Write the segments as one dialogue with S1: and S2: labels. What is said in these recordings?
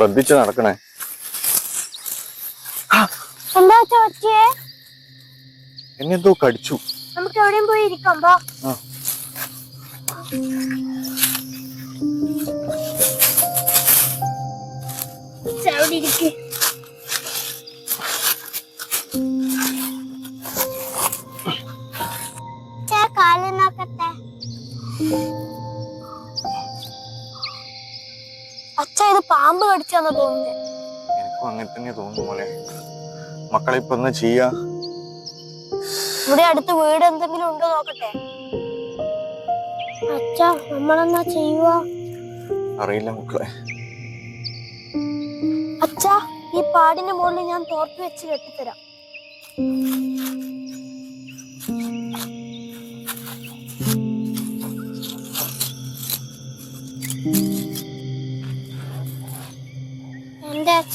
S1: ശ്രദ്ധിച്ച് നടക്കണേ.
S2: എന്താ ചോച്ചിയെ
S1: എന്നെന്തോ കടിച്ചു.
S2: നമുക്ക് എവിടെയും പോയി ഇരിക്കാം ബാ
S1: ആ.
S2: അവിടെ ഇരിക്ക്. പാമ്പ് കടിച്ചാന്ന് തോന്നുന്നത്
S1: എനിക്കും അങ്ങനെ തന്നെ തോന്നുന്നു പോലെ മക്കളെ ഇപ്പൊ എന്താ ചെയ്യാ?
S2: ഇവിടെ അടുത്ത് വീട് എന്തെങ്കിലും ഉണ്ടോ നോക്കട്ടെ? അച്ഛ നമ്മളെന്നാ ചെയ്യുക
S1: അറിയില്ല മക്കളെ.
S2: അച്ഛ ഈ പാടിന്റെ മുകളിൽ ഞാൻ തോർത്ത് വെച്ച് കെട്ടിത്തരാം.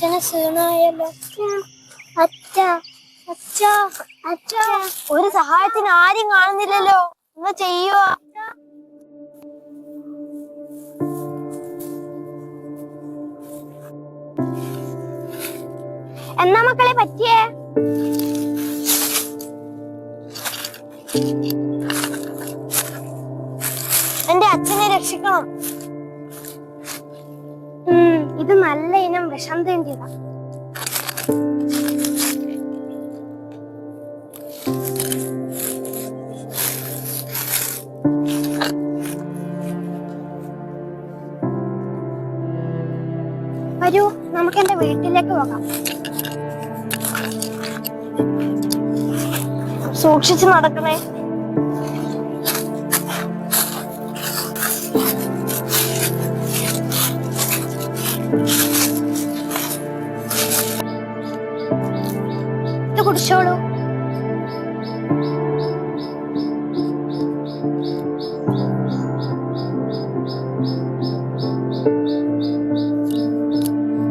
S2: അച്ഛന് ക്ഷീണമായല്ലോ അച്ഛ അച്ഛ അച്ഛ. ഒരു സഹായത്തിന് ആരും കാണുന്നില്ലല്ലോ. ഒന്ന് ചെയ്യുക എന്നാ മക്കളെ പറ്റിയേ? എന്റെ അച്ഛനെ രക്ഷിക്കണം. ഇത് നല്ല ഇനം വിഷം തേണ്ടിയതാ. വരൂ നമുക്ക് എന്റെ വീട്ടിലേക്ക് പോകാം. സൂക്ഷിച്ചു നടക്കണേ. കുടിച്ചോളൂ.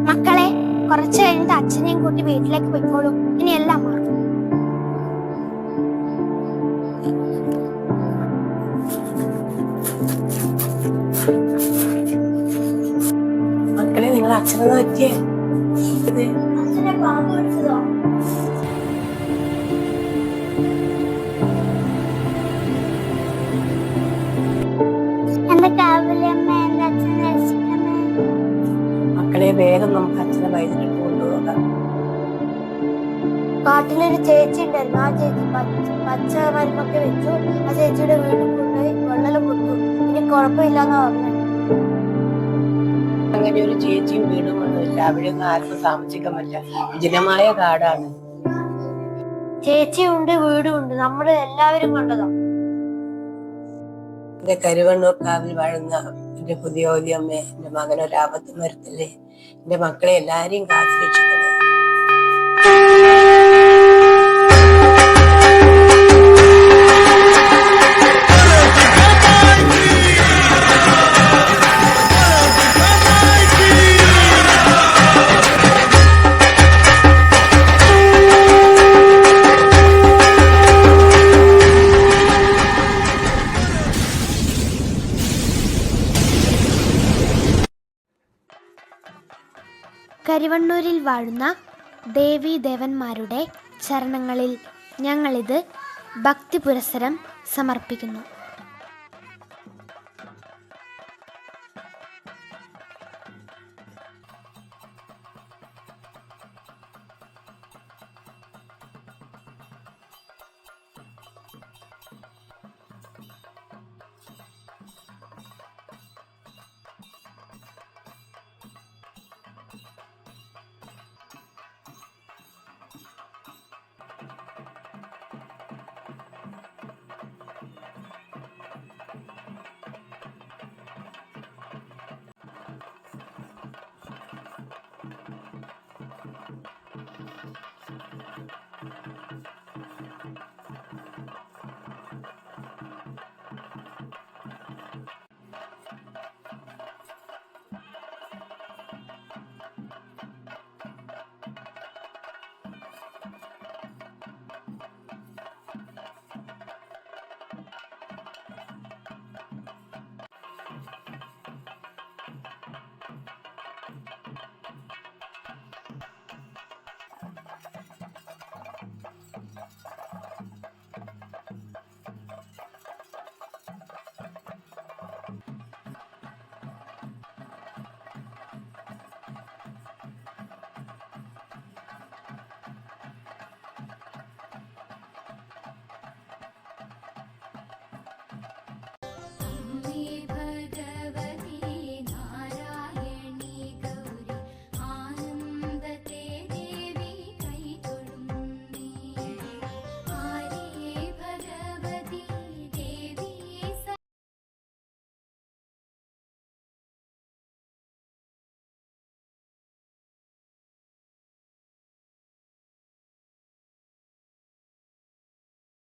S2: മക്കളെ കുറച്ച് കഴിഞ്ഞിട്ട് അച്ഛനെയും കൂട്ടി വീട്ടിലേക്ക് പോയിക്കോളൂ. ഇനി എല്ലാം മാറും.
S3: മക്കളെ നിങ്ങൾ അച്ഛനെ നോക്കിയേ
S2: അച്ഛനെ പാമ്പ് കടിച്ചതോ
S3: മക്കളെ വേഗം നമുക്ക് അച്ഛനെ വൈദ്യുതി കൊണ്ടുപോകാം.
S2: കാട്ടിലൊരു ചേച്ചി ഉണ്ടായിരുന്നു. ആ ചേച്ചി പച്ച മരുമൊക്കെ മരുന്നൊക്കെ വെച്ചു. ആ ചേച്ചിയുടെ വീട്ടിൽ കൊണ്ടുപോയി വെള്ളം കൊടുത്തു. ഇനി കുഴപ്പമില്ലെന്നാ പറഞ്ഞു
S3: അങ്ങനെ ഒരു ചേച്ചിയും വീടും ഒന്നുമില്ല അവിടെ ഒന്നും ആർക്കും താമസിക്കാൻ പറ്റില്ല. വിജനമായ കാടാണ്.
S2: ചേച്ചിയുണ്ട് വീടുണ്ട് നമ്മൾ എല്ലാവരും കണ്ടതാ.
S3: എന്റെ കരുവണ്ണൂർ കാവിൽ വാഴുന്ന എന്റെ പുതിയ ഓലിയമ്മ എന്റെ മകനൊരാപത്ത് വരത്തില്ലേ? എന്റെ മക്കളെ എല്ലാവരെയും കാത്തു
S2: കരിവണ്ണൂരിൽ വാഴുന്ന ദേവീ ദേവന്മാരുടെ ചരണങ്ങളിൽ ഞങ്ങളിത് ഭക്തി പുരസരം സമർപ്പിക്കുന്നു.